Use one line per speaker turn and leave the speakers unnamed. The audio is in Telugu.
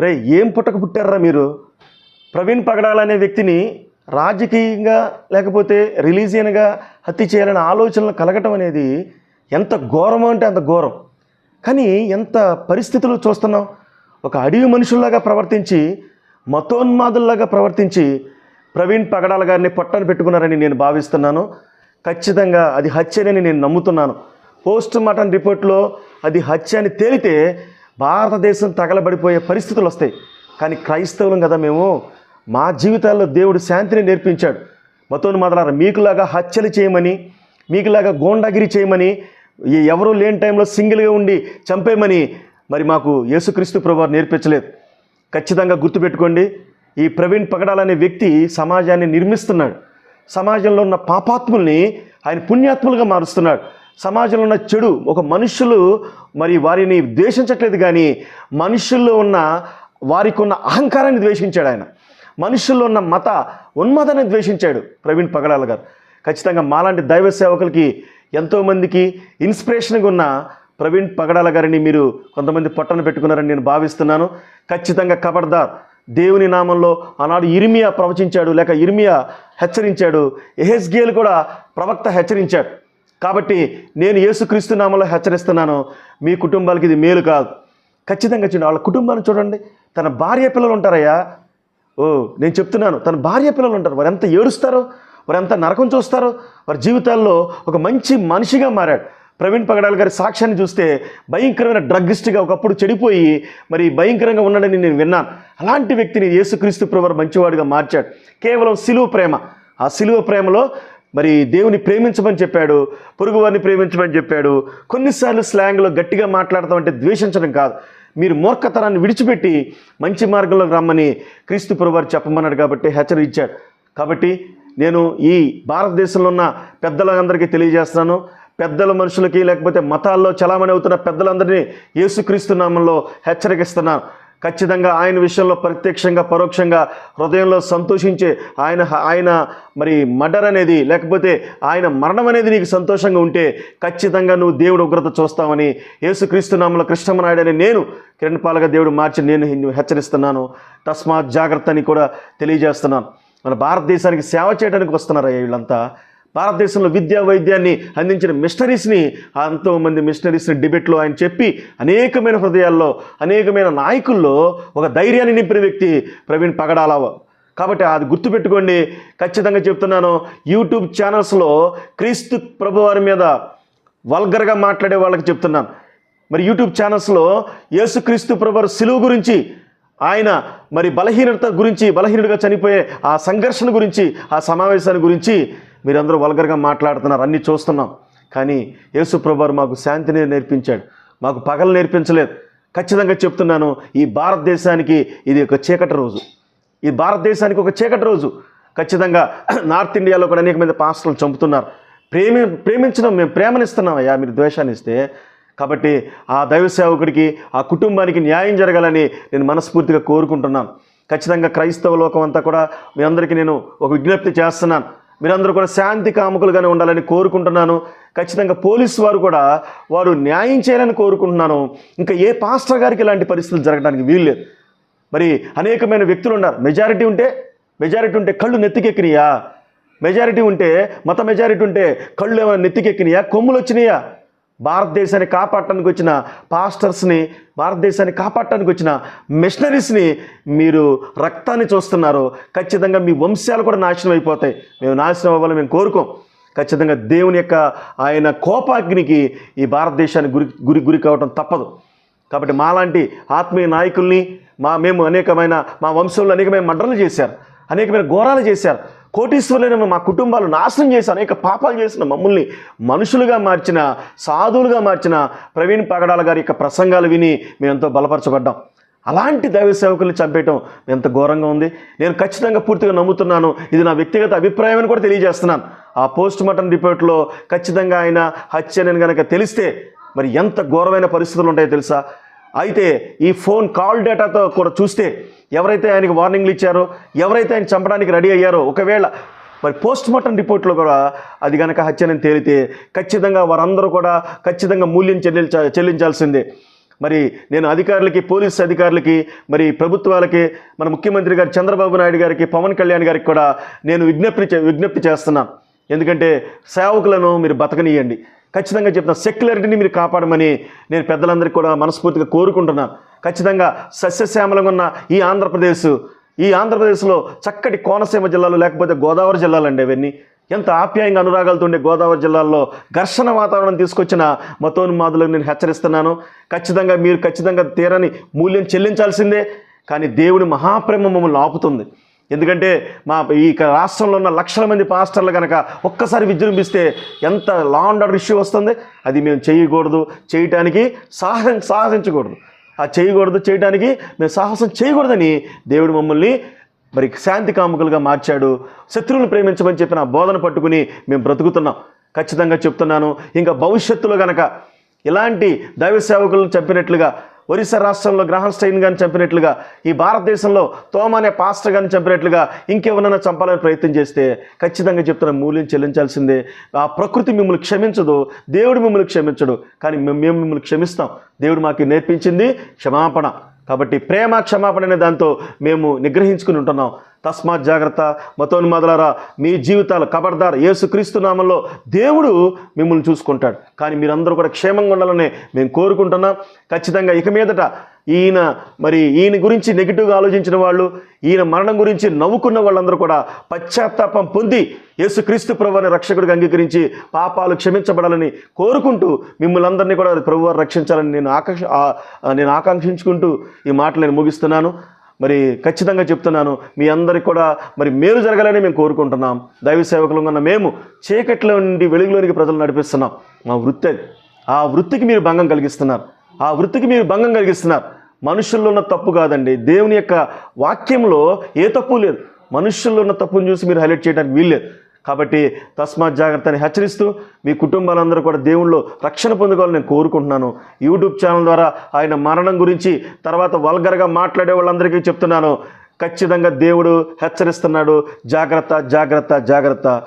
రే ఏం పుట్టక పుట్టారా మీరు? ప్రవీణ్ పగడాల అనే వ్యక్తిని రాజకీయంగా లేకపోతే రిలీజియన్గా హత్య చేయాలనే ఆలోచనలు కలగటం అనేది ఎంత ఘోరమో అంటే అంత ఘోరం. కానీ ఎంత పరిస్థితులు చూస్తున్నాం ఒక అడవి మనుషుల్లాగా ప్రవర్తించి మతోన్మాదుల్లాగా ప్రవర్తించి ప్రవీణ్ పగడాల గారిని పొట్టను పెట్టుకున్నారని నేను భావిస్తున్నాను. ఖచ్చితంగా అది హత్యనని నేను నమ్ముతున్నాను. పోస్ట్ మార్టం రిపోర్ట్లో అది హత్య అని తేలితే భారతదేశం తగలబడిపోయే పరిస్థితులు వస్తాయి. కానీ క్రైస్తవులం కదా మేము. మా జీవితాల్లో దేవుడు శాంతిని నేర్పించాడు. మతోని మొదలారా మీకులాగా హత్యలు చేయమని మీకులాగా గోండాగిరి చేయమని ఎవరూ లేని టైంలో సింగిల్గా ఉండి చంపేయమని మరి మాకు యేసుక్రీస్తు ప్రభు నేర్పించలేదు. ఖచ్చితంగా గుర్తుపెట్టుకోండి ఈ ప్రవీణ్ పగడాలనే వ్యక్తి సమాజాన్ని నిర్మిస్తున్నాడు. సమాజంలో ఉన్న పాపాత్ముల్ని ఆయన పుణ్యాత్ములుగా మారుస్తున్నాడు. సమాజంలో ఉన్న చెడు ఒక మనుషులు మరి వారిని ద్వేషించట్లేదు కానీ మనుషుల్లో ఉన్న వారికి ఉన్న అహంకారాన్ని ద్వేషించాడు ఆయన. మనుషుల్లో ఉన్న మత ఉన్మాదాన్ని ద్వేషించాడు ప్రవీణ్ పగడాల గారు. ఖచ్చితంగా మాలాంటి దైవ సేవకులకి ఎంతోమందికి ఇన్స్పిరేషన్గా ఉన్న ప్రవీణ్ పగడాల గారిని మీరు కొంతమంది పొట్టను పెట్టుకున్నారని నేను భావిస్తున్నాను. ఖచ్చితంగా కబడ్దార్ దేవుని నామంలో ఆనాడు ఇర్మియా ప్రవచించాడు లేక ఇర్మియా హెచ్చరించాడు ఎహెస్గేల్ కూడా ప్రవక్త హెచ్చరించాడు. కాబట్టి నేను యేసుక్రీస్తు నామంలో హెచ్చరిస్తున్నాను. మీ కుటుంబాలకి ఇది మేలు కాదు. ఖచ్చితంగా చూడండి వాళ్ళ కుటుంబాన్ని చూడండి. తన భార్య పిల్లలు ఉంటారయ్యా. ఓ నేను చెప్తున్నాను తన భార్య పిల్లలు ఉంటారు. వారు ఎంత ఏడుస్తారో వారు ఎంత నరకం చూస్తారో వారి జీవితాల్లో ఒక మంచి మనిషిగా మారాడు. ప్రవీణ్ పగడాల్ గారి సాక్ష్యాన్ని చూస్తే భయంకరమైన డ్రగ్గిస్ట్గా ఒకప్పుడు చెడిపోయి మరి భయంకరంగా ఉన్నాడని నేను విన్నాను. అలాంటి వ్యక్తిని యేసుక్రీస్తు ప్రభు మంచివాడిగా మార్చాడు. కేవలం సిలువ ప్రేమ. ఆ సిలువ ప్రేమలో మరి దేవుని ప్రేమించమని చెప్పాడు పొరుగువారిని ప్రేమించమని చెప్పాడు. కొన్నిసార్లు స్లాంగ్లో గట్టిగా మాట్లాడతామంటే ద్వేషించడం కాదు. మీరు మూర్ఖతనాన్ని విడిచిపెట్టి మంచి మార్గంలోకి రమ్మని క్రీస్తు ప్రభువారు చెప్పమన్నాడు కాబట్టి హెచ్చరించాడు కాబట్టి నేను ఈ భారతదేశంలో ఉన్న పెద్దలందరికీ తెలియజేస్తున్నాను. పెద్దల మనుషులకి లేకపోతే మతాల్లో చలామణి అవుతున్న పెద్దలందరినీ యేసుక్రీస్తు నామంలో హెచ్చరికిస్తున్నాను ఖచ్చితంగా ఆయన విషయంలో ప్రత్యక్షంగా పరోక్షంగా హృదయంలో సంతోషించే ఆయన ఆయన మరి మర్డర్ అనేది లేకపోతే ఆయన మరణం అనేది నీకు సంతోషంగా ఉంటే ఖచ్చితంగా నువ్వు దేవుడు ఉగ్రత చూస్తావని యేసుక్రీస్తు నామంలో కృష్ణమనాయుడు అని నేను కిరణ్ పాలగా దేవుడు మార్చి నేను హెచ్చరిస్తున్నాను. తస్మాత్ జాగ్రత్త అని కూడా తెలియజేస్తున్నాను. మన భారతదేశానికి సేవ చేయడానికి వస్తున్నారయ్యా వీళ్ళంతా. భారతదేశంలో విద్యా వైద్యాన్ని అందించిన మిషనరీస్ని ఎంతోమంది మిషనరీస్ని డిబేట్లో ఆయన చెప్పి అనేకమైన హృదయాల్లో అనేకమైన నాయకుల్లో ఒక ధైర్యాన్ని నింపిన వ్యక్తి ప్రవీణ్ పగడాల కాబట్టి అది గుర్తుపెట్టుకోండి. ఖచ్చితంగా చెప్తున్నాను యూట్యూబ్ ఛానల్స్లో క్రీస్తు ప్రభువారి మీద వల్గర్గా మాట్లాడే వాళ్ళకి చెప్తున్నాను. మరి యూట్యూబ్ ఛానల్స్లో యేసుక్రీస్తు ప్రభువారు సిలువు గురించి ఆయన మరి బలహీనత గురించి బలహీనుడిగా చనిపోయే ఆ సంఘర్షణ గురించి ఆ సమావేశాన్ని గురించి మీరందరూ వల్గర్గా మాట్లాడుతున్నారు. అన్నీ చూస్తున్నాం. కానీ యేసుప్రభారు మాకు శాంతిని నేర్పించాడు. మాకు పగలు నేర్పించలేదు. ఖచ్చితంగా చెప్తున్నాను ఈ భారతదేశానికి ఇది ఒక చీకటి రోజు. ఈ భారతదేశానికి ఒక చీకటి రోజు. ఖచ్చితంగా నార్త్ ఇండియాలో కూడా అనేక మంది పాస్టర్లు చంపుతున్నారు. ప్రేమి ప్రేమించడం మేము ప్రేమనిస్తున్నాం అయ్యా మీరు ద్వేషాన్ని ఇస్తే కాబట్టి ఆ దైవ సేవకుడికి ఆ కుటుంబానికి న్యాయం జరగాలని నేను మనస్ఫూర్తిగా కోరుకుంటున్నాను. ఖచ్చితంగా క్రైస్తవ లోకం అంతా కూడా మీ అందరికీ నేను ఒక విజ్ఞప్తి చేస్తున్నాను. మీరందరూ కూడా శాంతి కాముకులుగానే ఉండాలని కోరుకుంటున్నాను. ఖచ్చితంగా పోలీసు వారు కూడా వారు న్యాయం చేయాలని కోరుకుంటున్నాను. ఇంకా ఏ పాస్టర్ గారికి ఇలాంటి పరిస్థితులు జరగడానికి వీల్లేదు మరి అనేకమైన వ్యక్తులు ఉన్నారు. మెజారిటీ ఉంటే మెజారిటీ ఉంటే కళ్ళు నెత్తికెక్కినాయా? మెజారిటీ ఉంటే మత మెజారిటీ ఉంటే కళ్ళు ఏమైనా నెత్తికెక్కినాయా? కొమ్ములు వచ్చినాయా? భారతదేశాన్ని కాపాడటానికి వచ్చిన పాస్టర్స్ని భారతదేశాన్ని కాపాడటానికి వచ్చిన మిషనరీస్ని మీరు రక్తాన్ని చూస్తున్నారు. ఖచ్చితంగా మీ వంశాలు కూడా నాశనం అయిపోతాయి. మేము నాశనం అవ్వాలని మేము కోరుకోం. ఖచ్చితంగా దేవుని యొక్క ఆయన కోపాగ్నికి ఈ భారతదేశాన్ని గురి గురి గురి కావటం తప్పదు. కాబట్టి మాలాంటి ఆత్మీయ నాయకుల్ని మా మేము అనేకమైన మా వంశంలో అనేకమైన మడ్రలు చేశారు. అనేకమైన ఘోరాలు చేశారు. కోటీశ్వరులైన మా కుటుంబాలు నాశనం చేసి అనేక పాపాలు చేసిన మమ్మల్ని మనుషులుగా మార్చిన సాధువులుగా మార్చిన ప్రవీణ్ పగడాల గారి యొక్క ప్రసంగాలు విని మేము ఎంతో బలపరచబడ్డాం. అలాంటి దైవ సేవకుల్ని చంపేయటం ఎంత ఘోరంగా ఉంది. నేను ఖచ్చితంగా పూర్తిగా నమ్ముతున్నాను. ఇది నా వ్యక్తిగత అభిప్రాయం అని కూడా తెలియజేస్తున్నాను. ఆ పోస్ట్ మార్టం రిపోర్ట్లో ఖచ్చితంగా ఆయన హత్య అని కనుక తెలిస్తే మరి ఎంత ఘోరమైన పరిస్థితులు ఉంటాయో తెలుసా? అయితే ఈ ఫోన్ కాల్ డేటాతో కూడా చూస్తే ఎవరైతే ఆయనకి వార్నింగ్లు ఇచ్చారో ఎవరైతే ఆయన చంపడానికి రెడీ అయ్యారో ఒకవేళ మరి పోస్ట్ మార్టం రిపోర్ట్లో కూడా అది కనుక హత్యనని తేలితే ఖచ్చితంగా వారందరూ కూడా ఖచ్చితంగా మూల్యం చెల్లించ చెల్లించాల్సిందే. మరి నేను అధికారులకి పోలీస్ అధికారులకి మరి ప్రభుత్వాలకి మన ముఖ్యమంత్రి గారు చంద్రబాబు నాయుడు గారికి పవన్ కళ్యాణ్ గారికి కూడా నేను విజ్ఞప్తి చే- విజ్ఞప్తి చేస్తున్నాను ఎందుకంటే సేవకులను మీరు బతకనీయండి. ఖచ్చితంగా చెప్తున్నా సెక్యులరిటీని మీరు కాపాడమని నేను పెద్దలందరికీ కూడా మనస్ఫూర్తిగా కోరుకుంటున్నాను ఖచ్చితంగా సస్యశ్యామలంగా ఉన్న ఈ ఆంధ్రప్రదేశ్ ఈ ఆంధ్రప్రదేశ్లో చక్కటి కోనసీమ జిల్లాలు లేకపోతే గోదావరి జిల్లాలు అండి అవన్నీ. ఎంత ఆప్యాయంగా అనురాగాలతో ఉండే గోదావరి జిల్లాల్లో ఘర్షణ వాతావరణం తీసుకొచ్చిన మతోన్మాదులకు నేను హెచ్చరిస్తున్నాను. ఖచ్చితంగా మీరు ఖచ్చితంగా తీరని మూల్యం చెల్లించాల్సిందే కానీ దేవుడి మహాప్రేమ మమ్మల్ని ఆపుతుంది. ఎందుకంటే మా ఈ రాష్ట్రంలో ఉన్న లక్షల మంది పాస్టర్లు కనుక ఒక్కసారి విజృంభిస్తే ఎంత లా అండ్ ఆర్డర్ ఇష్యూ వస్తుంది? అది మేము చేయకూడదు. చేయటానికి సాహసం సాహసించకూడదు. ఆ చేయకూడదు చేయడానికి మేము సాహసం చేయకూడదని దేవుడు మమ్మల్ని మరి శాంతి కాముకులుగా మార్చాడు. శత్రువులను ప్రేమించమని చెప్పిన ఆ బోధన పట్టుకుని మేము బ్రతుకుతున్నాం. ఖచ్చితంగా చెప్తున్నాను. ఇంకా భవిష్యత్తులో కనుక ఇలాంటి దైవ సేవకులను చంపినట్లుగా ఒరిస్సా రాష్ట్రంలో గ్రహం స్టైన్ గారిని చంపినట్లుగా ఈ భారతదేశంలో తోమ అనే పాస్టర్ గారిని చంపినట్లుగా ఇంకెవరైనా చంపాలని ప్రయత్నం చేస్తే ఖచ్చితంగా చెప్తున్న మూల్యం చెల్లించాల్సిందే. ఆ ప్రకృతి మిమ్మల్ని క్షమించదు దేవుడు మిమ్మల్ని క్షమించడు. కానీ మేము మిమ్మల్ని క్షమిస్తాం. దేవుడు మాకు నేర్పించింది క్షమాపణ. కాబట్టి ప్రేమ క్షమాపణ అనే దాంతో మేము నిగ్రహించుకుని ఉంటున్నాం. తస్మాత్ జాగ్రత్త. మతోన్మాదులారా మీ జీవితాలు కబర్దార్ యేసుక్రీస్తు నామంలో దేవుడు మిమ్మల్ని చూసుకుంటాడు. కానీ మీరందరూ కూడా క్షేమంగా ఉండాలని మేము కోరుకుంటున్నాం. ఖచ్చితంగా ఇక మీదట ఈయన మరి ఈయన గురించి నెగిటివ్గా ఆలోచించిన వాళ్ళు ఈయన మరణం గురించి నవ్వుకున్న వాళ్ళందరూ కూడా పశ్చాత్తాపం పొంది యేసుక్రీస్తు ప్రభు అనే రక్షకుడిగా అంగీకరించి పాపాలు క్షమించబడాలని కోరుకుంటూ మిమ్మల్ని అందరినీ కూడా ప్రభు రక్షించాలని నేను ఆకాంక్ష నేను ఆకాంక్షించుకుంటూ ఈ మాటలు నేను ముగిస్తున్నాను. మరి ఖచ్చితంగా చెప్తున్నాను మీ అందరికి కూడా మరి మేలు జరగాలని మేము కోరుకుంటున్నాం. దైవ సేవకులు ఉన్న మేము చీకట్లో నుండి వెలుగులోనికి ప్రజలు నడిపిస్తున్నాం. మా వృత్తి ఆ వృత్తికి మీరు భంగం కలిగిస్తున్నారు. ఆ వృత్తికి మీరు భంగం కలిగిస్తున్నారు. మనుషుల్లో ఉన్న తప్పు కాదండి. దేవుని యొక్క వాక్యంలో ఏ తప్పు లేదు. మనుషుల్లో ఉన్న తప్పును చూసి మీరు హైలైట్ చేయడానికి వీల్లేదు కాబట్టి తస్మాత్ జాగ్రత్తని హెచ్చరిస్తూ మీ కుటుంబాలందరూ కూడా దేవుళ్ళు రక్షణ పొందుకోవాలని నేను కోరుకుంటున్నాను. యూట్యూబ్ ఛానల్ ద్వారా ఆయన మరణం గురించి తర్వాత వల్గర్గా మాట్లాడే వాళ్ళందరికీ చెప్తున్నాను. ఖచ్చితంగా దేవుడు హెచ్చరిస్తున్నాడు. జాగ్రత్త జాగ్రత్త జాగ్రత్త.